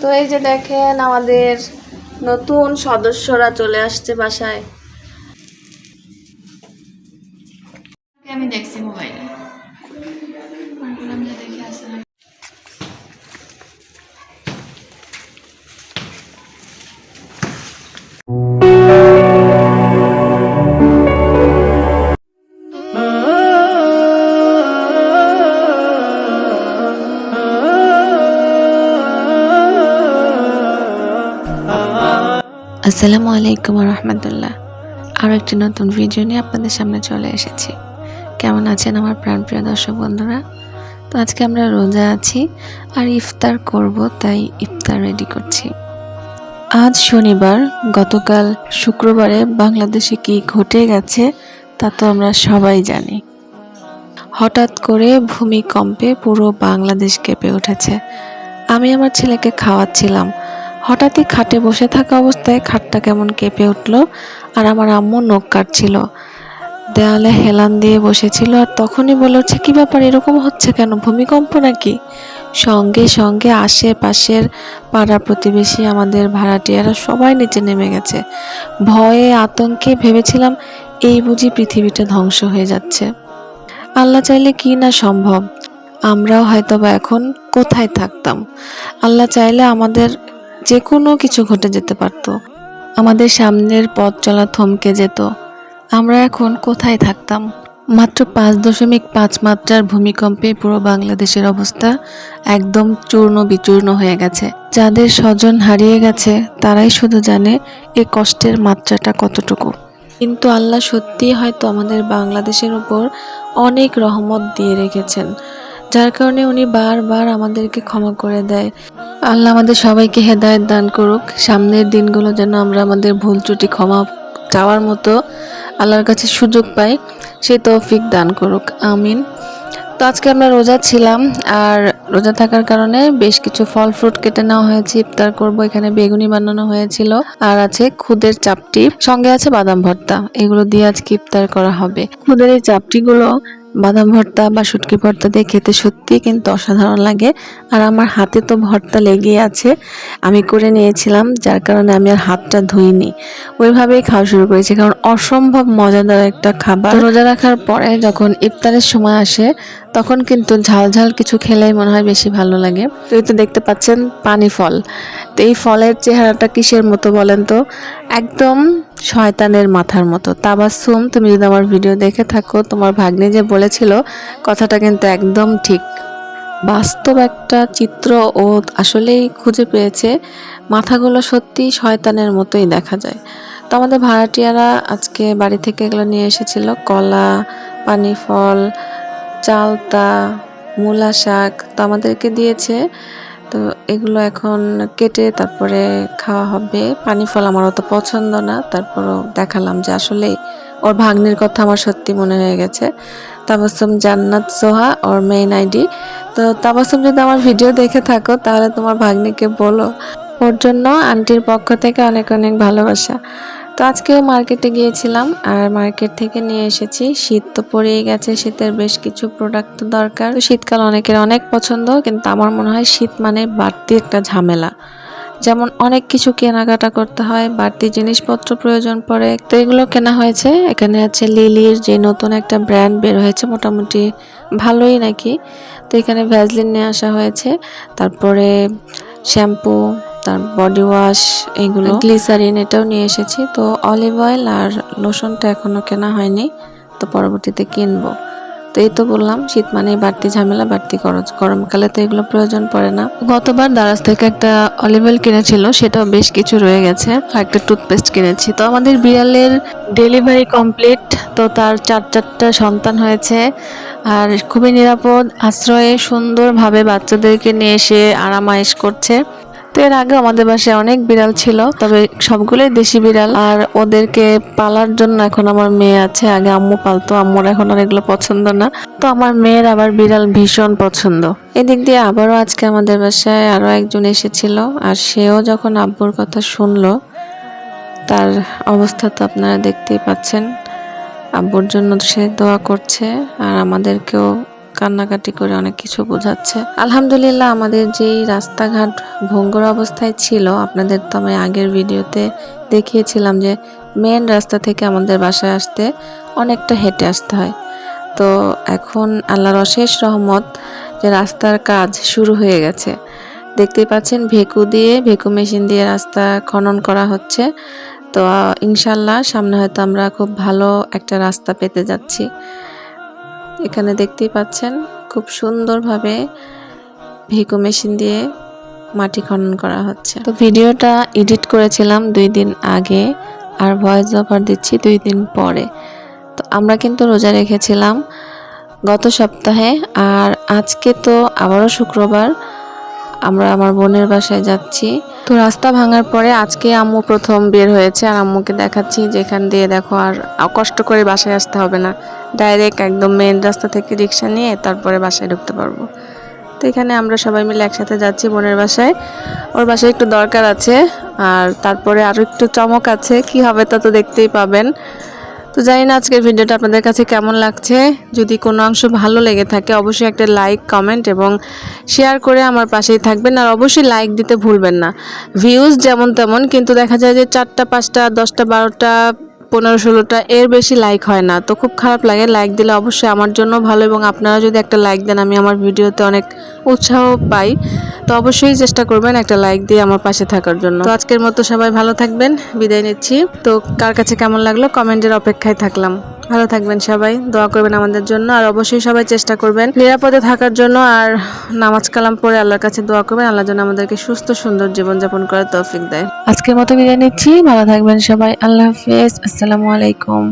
তো এই যে দেখেন আমাদের নতুন সদস্যরা চলে আসছে বাসায়। আসসালামু আলাইকুম রহমতুল্লাহ আরও একটি নতুন ভিডিও নিয়ে আপনাদের সামনে চলে এসেছি। কেমন আছেন আমার প্রাণপ্রিয় দর্শক বন্ধুরা? তো আজকে আমরা রোজা আছি আর ইফতার করব, তাই ইফতার রেডি করছি। আজ শনিবার, গতকাল শুক্রবারে বাংলাদেশে কি ঘটে গেছে তা তো আমরা সবাই জানি। হঠাৎ করে ভূমিকম্পে পুরো বাংলাদেশ কেঁপে উঠেছে। আমি আমার ছেলেকে খাওয়াচ্ছিলাম হঠাৎই খাটে বসে থাকা অবস্থায় খাটটা কেমন কেঁপে উঠল আর আমার আম্মু নখ কাটছিল। দেওয়ালে হেলান দিয়ে বসেছিল আর তখনই বলে উঠছে, কী ব্যাপার, এরকম হচ্ছে কেন? ভূমিকম্প নাকি? সঙ্গে সঙ্গে আশেপাশের পাড়া প্রতিবেশী, আমাদের ভাড়াটিয়ারা সবাই নিচে নেমে গেছে। ভয়ে, আতঙ্কে ভেবেছিলাম এই বুঝি পৃথিবীটা ধ্বংস হয়ে যাচ্ছে। আল্লাহ চাইলে কি না সম্ভব? আমরাও হয়তো বা এখন কোথায় থাকতাম? আল্লাহ চাইলে আমাদের যে কোনো কিছু ঘটে যেতে পারত। আমাদের সামনের পথ চলা থমকে যেত। আমরা এখন কোথায় থাকতাম? মাত্র পাঁচ দশমিক পাঁচ মাত্রার ভূমিকম্পে পুরো বাংলাদেশের অবস্থা একদম চূর্ণ বিচূর্ণ হয়ে গেছে। যাদের স্বজন হারিয়ে গেছে, তারাই শুধু জানে এ কষ্টের মাত্রাটা কতটুকু। কিন্তু আল্লাহ সত্যিই হয়তো আমাদের বাংলাদেশের উপর অনেক রহমত দিয়ে রেখেছেন। যার কারণে উনি বারবার আমাদেরকে ক্ষমা করে দেয়। আল্লাহ আমাদের সবাইকে হেদায়ত দান করুক। সামনের দিনগুলো যেন আমরা আমাদের ভুল ত্রুটি ক্ষমা চাওয়ার মতো আল্লাহর কাছে সুযোগ পাই সেই তৌফিক দান করুক। আমিন। তো আজকে আমরা রোজা ছিলাম আর রোজা থাকার কারণে বেশ কিছু ফল ফ্রুট কেটে নেওয়া হয়েছে, ইফতার করব, এখানে বেগুনি বানানো হয়েছিল আর আছে খুদের চাপটি। সঙ্গে আছে বাদাম ভর্তা, এগুলো দিয়ে আজকে ইফতার করা হবে। খুদের এই চাপটিগুলো বাদাম ভর্তা বা শুটকি ভর্তা দিয়ে খেতে সত্যি কিন্তু অসাধারণ লাগে। আর আমার হাতে তো ভর্তা লেগেই আছে। আমি করে নিয়েছিলাম, যার কারণে আমি আর হাতটা ধুইনি। ওইভাবেই খাওয়া শুরু করেছি, কারণ অসম্ভব মজাদার একটা খাবার। রোজা রাখার পরে যখন ইফতারের সময় আসে, তখন কিন্তু ঝাল ঝাল কিছু খেলেই মনে হয় বেশি ভালো লাগে। তো এই তো দেখতে পাচ্ছেন পানি ফল এই ফলের চেহারাটা কিসের মতো বলেন তো? একদম শয়তানের মাথার মতো। তাবাসুম তুমি যদি আমার ভিডিও দেখে থাকো, তোমার ভাগ্নে যে বলেছিল, কথাটা কিন্তু একদম ঠিক। বাস্তব একটা চিত্র ও আসলেই খুঁজে পেয়েছে, মাথাগুলো সত্যি শয়তানের মতোই দেখা যায়। তো আমাদের ভাড়াটিয়ারা আজকে বাড়ি থেকে এগুলো নিয়ে এসেছিল। কলা, পানি ফল, চালতা, মূলা শাক, তো আমাদেরকে দিয়েছে তো এগুলো এখন কেটে তারপরে খাওয়া হবে। পানি ফল আমার অত পছন্দ না, তারপরও দেখালাম যে আসলে ওর ভাগ্নের কথা আমার সত্যি মনে হয়ে গেছে। তাবাসুম জান্নাত সোহা, ওর মেইন আইডি তো তাবাসুম, যদি আমার ভিডিও দেখে থাকো, তাহলে তোমার ভাগ্নিকে বলো। ওর জন্য আন্টির পক্ষ থেকে অনেক অনেক ভালোবাসা। তো আজকেও মার্কেটে গিয়েছিলাম আর মার্কেট থেকে নিয়ে এসেছি। শীত তো পড়েই গেছে, শীতের বেশ কিছু প্রোডাক্ট দরকার। শীতকাল অনেকের অনেক পছন্দ, কিন্তু আমার মনে হয় শীত মানে বাড়তি একটা ঝামেলা। যেমন অনেক কিছু কেনাকাটা করতে হয়, বাড়তি জিনিসপত্র প্রয়োজন পড়ে। তো এগুলো কেনা হয়েছে। এখানে আছে লিলির যে নতুন একটা ব্র্যান্ড বের হয়েছে, মোটামুটি ভালোই নাকি? তো এখানে ভ্যাজলিন নিয়ে আসা হয়েছে। তারপরে শ্যাম্পু তার বডি ওয়াশ এগুলো। গ্লিসারিন এটাও নিয়ে এসেছি। তো অলিভ অয়েল আর লোশনটা এখনও কেনা হয়নি। তো পরবর্তীতে কিনবো। তো এই তো বললাম শীত মানে বাড়তি ঝামেলা বাড়তি খরচ। গরমকালে তো এগুলো প্রয়োজন পড়ে না। গতবার দারাজ থেকে একটা অলিভ অয়েল কিনেছিল সেটাও বেশ কিছু রয়ে গেছে। আর একটা টুথপেস্ট কিনেছি। তো আমাদের বিড়ালের ডেলিভারি কমপ্লিট তো তার চার চারটা সন্তান হয়েছে। আর খুবই নিরাপদ আশ্রয়ে সুন্দরভাবে বাচ্চাদেরকে নিয়ে এসে আরামায়েশ করছে। তো এর আগে আমাদের বাসায় অনেক বিড়াল ছিল, তবে সবগুলোই দেশি বিড়াল। আর ওদেরকে পালার জন্য এখন আমার মেয়ে আছে। আগে আম্মু পালতো, আম্মুর এখন আর এগুলো পছন্দ না। তো আমার মেয়ের আবার বিড়াল ভীষণ পছন্দ। এদিক দিয়ে আবারও আজকে আমাদের বাসায় আরও একজন এসেছিল, আর সেও যখন আব্বুর কথা শুনলো, তার অবস্থা তো আপনারা দেখতেই পাচ্ছেন। আব্বুর জন্য সে দোয়া করছে, আর আমাদেরকেও কান্নাকাটি করে অনেক কিছু বোঝাচ্ছে। আলহামদুলিল্লাহ, আমাদের যেই রাস্তাঘাট ভঙ্গুর অবস্থায় ছিল, আপনাদের তো আমি আগের ভিডিওতে দেখিয়েছিলাম যে মেন রাস্তা থেকে আমাদের বাসায় আসতে অনেকটা হেঁটে আসতে হয়। তো এখন আল্লাহর অশেষ রহমত যে রাস্তার কাজ শুরু হয়ে গেছে। দেখতেই পাচ্ছেন, ভেকু দিয়ে, ভেকু মেশিন দিয়ে রাস্তা খনন করা হচ্ছে। তো ইনশাল্লাহ, সামনে হয়তো আমরা খুব ভালো একটা রাস্তা পেতে যাচ্ছি। এখানে দেখতেই পাচ্ছেন খুব সুন্দরভাবে ভেকু মেশিন দিয়ে মাটি খনন করা হচ্ছে। তো ভিডিওটা এডিট করেছিলাম দুই দিন আগে আর ভয়েস অফার দিচ্ছি দুই দিন পরে। তো আমরা কিন্তু রোজা রেখেছিলাম গত সপ্তাহে আর আজকে তো আবারও শুক্রবার। আমরা আমার বোনের বাসায় যাচ্ছি। তো রাস্তা ভাঙার পরে আজকে আম্মু প্রথম বের হয়েছে আর আম্মুকে দেখাচ্ছি যেখান দিয়ে দেখো আর কষ্ট করে বাসায় আসতে হবে না। ডাইরেক্ট একদম মেন রাস্তা থেকে রিক্সা নিয়ে তারপরে বাসায় ঢুকতে পারব। তো এখানে আমরা সবাই মিলে একসাথে যাচ্ছি বোনের বাসায়। ওর বাসায় একটু দরকার আছে আর তারপরে আরও একটু চমক আছে। কি হবে তা তো দেখতেই পাবেন। তো জানি না আজকের ভিডিওটা আপনাদের কাছে কেমন লাগছে। যদি কোনো অংশ ভালো লেগে থাকে, অবশ্যই একটা লাইক কমেন্ট এবং শেয়ার করে আমার পাশেই থাকবেন। আর অবশ্যই লাইক দিতে ভুলবেন না। ভিউজ যেমন তেমন, কিন্তু দেখা যায় যে চারটা, পাঁচটা, দশটা, বারোটা পনেরো ষোলোটা, এর বেশি লাইক হয় না। তো খুব খারাপ লাগে লাইক দিলে অবশ্যই আমার জন্য ভালো এবং আপনারা যদি একটা লাইক দেন, আমি আমার ভিডিওতে অনেক উৎসাহ পাই। তো অবশ্যই চেষ্টা করবেন একটা লাইক দিয়ে আমার পাশে থাকার জন্য। তো আজকের মতো সবাই ভালো থাকবেন, বিদায় নিচ্ছি। তো কার কাছে কেমন লাগল কমেন্টের অপেক্ষায় থাকলাম। ভালো থাকবেন সবাই, দোয়া করবেন আমাদের জন্য। আর অবশ্যই সবাই চেষ্টা করবেন নিরাপদে থাকার জন্য আর নামাজ কালাম পড়ে আল্লাহর কাছে দোয়া করবেন। আল্লাহ যেন আমাদেরকে সুস্থ, সুন্দর জীবনযাপন করার তৌফিক দেয়। আজকের মতো বিদায় নিচ্ছি, ভালো থাকবেন সবাই, আল্লাহ হাফিজ আসসালামু আলাইকুম।